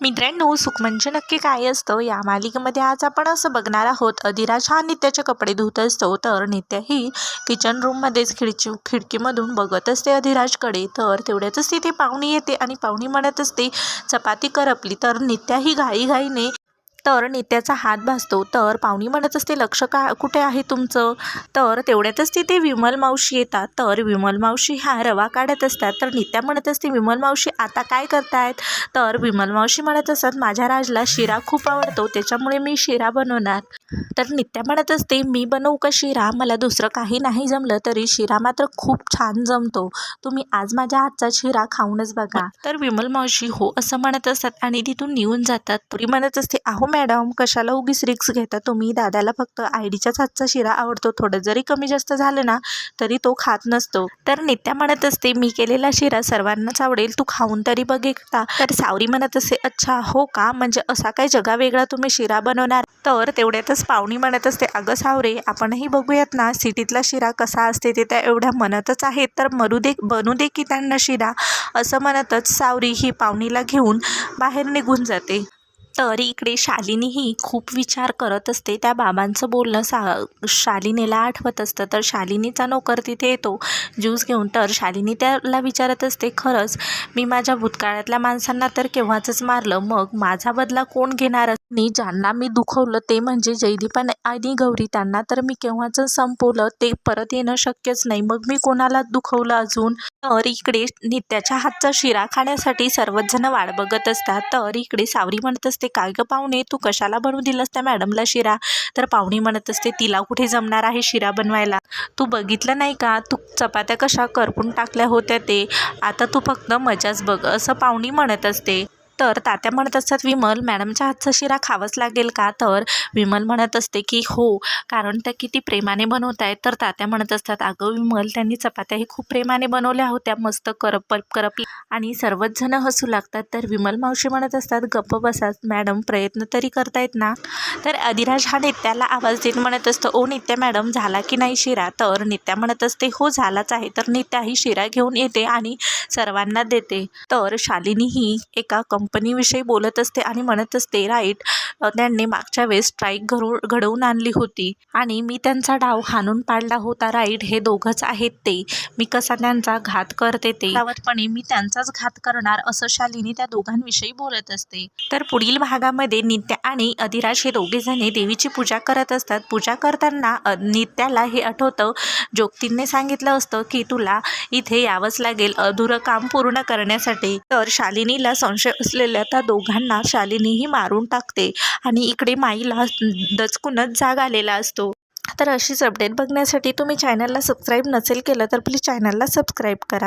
मित्रांनो सुख म्हणजे नक्की काय असतं? या मालिकेमध्ये आज आपण असं बघणार आहोत अधिराज हा नित्याचे कपडे धुत असतो तर नित्या ही किचन रूममध्येच खिडची खिडकीमधून बघत असते अधिराजकडे. तर तेवढ्यातच तिथे पाहुणी येते आणि पाहुणी म्हणत असते चपाती करपली. तर नित्या ही घाईघाईने तर नित्याचा हात भासतो. तर पाहुणी म्हणत असते लक्ष का कुठे आहे तुमचं? तर तेवढ्यातच तिथे विमल मावशी येतात. तर विमल मावशी हा रवा काढत असतात. तर नित्या म्हणत असते विमल मावशी आता काय करतायत? तर विमल मावशी म्हणत असतात माझ्या राजला शिरा खूप आवडतो त्याच्यामुळे मी शिरा बनवणार. तर नित्या म्हणत असते मी बनवू का शिरा? मला दुसरं काही नाही जमलं तरी शिरा मात्र खूप छान जमतो. तुम्ही आज माझ्या हातचा शिरा खाऊनच बघा. तर विमल मावशी हो असं म्हणत असतात आणि तिथून निघून जातात. पुरी म्हणत असते अहो मॅडम कशाला उगीच रिक्स घेता? तुम्ही दादाला फक्त आयडीच्याच हातचा शिरा आवडतो. थोडं जरी कमी जास्त झालं ना तरी तो खात नसतो. तर नित्या म्हणत असते मी केलेला शिरा सर्वांनाच आवडेल तू खाऊन तरी बघ एकदा तर सावरी म्हणत असते अच्छा हो का? म्हणजे असा काय जगा वेगळा तुम्ही शिरा बनवणार? तर तेवढ्यातच पाहुणी म्हणत असते अगं सावरे आपणही बघूयात ना सिटीतला शिरा कसा असते ते त्या एवढ्या म्हणतच आहेत. तर मरू दे बनू दे की त्यांना शिरा? असं म्हणतच सावरी ही पाहुणीला घेऊन बाहेर निघून जाते. तर इकडे शालिनीही खूप विचार करत असते. त्या बाबांचं बोलणं सा शालिनीला आठवत असतं. तर शालिनीचा नोकर तिथे येतो ज्यूस घेऊन. तर शालिनी त्याला विचारत असते खरंच मी माझ्या भूतकाळातल्या माणसांना तर केव्हाच मारलं. मग माझा बदला कोण घेणार आणि ज्यांना मी दुखवलं ते म्हणजे जयदीप आणि गौरी त्यांना तर मी केव्हाच संपवलं ते परत येणं शक्यच नाही. मग मी कोणाला दुखवलं अजून? तर इकडे नित्याच्या हातचा शिरा खाण्यासाठी सर्वच जण वाट बघत असतात. तर इकडे सावरी म्हणत असते काय गं पाहुणे तू कशाला बनवू दिलंस त्या मॅडमला शिरा? तर पाहुणी म्हणत असते तिला कुठे जमणार आहे शिरा बनवायला? तू बघितलं नाही का? तू चपात्या कशा करपून टाकल्या होत्या ते? आता तू फक्त मजाच बघ असं पाहुणी म्हणत असते. तर तात्या म्हणत असतात विमल मॅडमच्या हातचा शिरा खावाच लागेल का? तर विमल म्हणत असते की हो कारण त्या किती प्रेमाने बनवत आहेत. तर तात्या म्हणत असतात अगं विमल त्यांनी चपात्याही खूप प्रेमाने बनवल्या होत्या मस्त करप करप. आणि सर्वच जण हसू लागतात. तर विमल मावशी म्हणत असतात गप्प बसात मॅडम प्रयत्न तरी करतायत ना? तर अधिराज हा नित्याला आवाज देत म्हणत असतो ओ नित्या मॅडम झाला की नाही शिरा? तर नित्या म्हणत असते हो झालाच आहे. तर नित्या ही शिरा घेऊन येते आणि सर्वांना देते. तर शालिनी ही एका कंपनीविषयी बोलत असते आणि म्हणत असते राईट त्यांनी मागच्या वेळेस स्ट्राईक घडवून घडवून आणली होती आणि मी त्यांचा डाव हाणून पाडला होता. राईट हे दोघंच आहेत ते. मी कसा त्यांचा घात करते ते? सावधपणे मी त्यांचाच घात करणार असं शालिनी त्या दोघांविषयी बोलत असते. तर पुढील भागामध्ये नित्या आणि अधिराज हे दोघे देवीची पूजा करत असतात. पूजा करताना नित्याला हे आठवतं. जोगतींने सांगितलं असतं की तुला इथे यावंच लागेल अधुरं काम पूर्ण करण्यासाठी. तर शालिनीला संशय असलेल्या त्या दोघांना शालिनीही मारून टाकते आणि इकडे माईला दचकूनच जाग आलेला असतो. तर अशीच अपडेट बघण्यासाठी तुम्ही चॅनलला सबस्क्राईब नसेल केलं तर प्लीज चॅनलला सबस्क्राईब करा.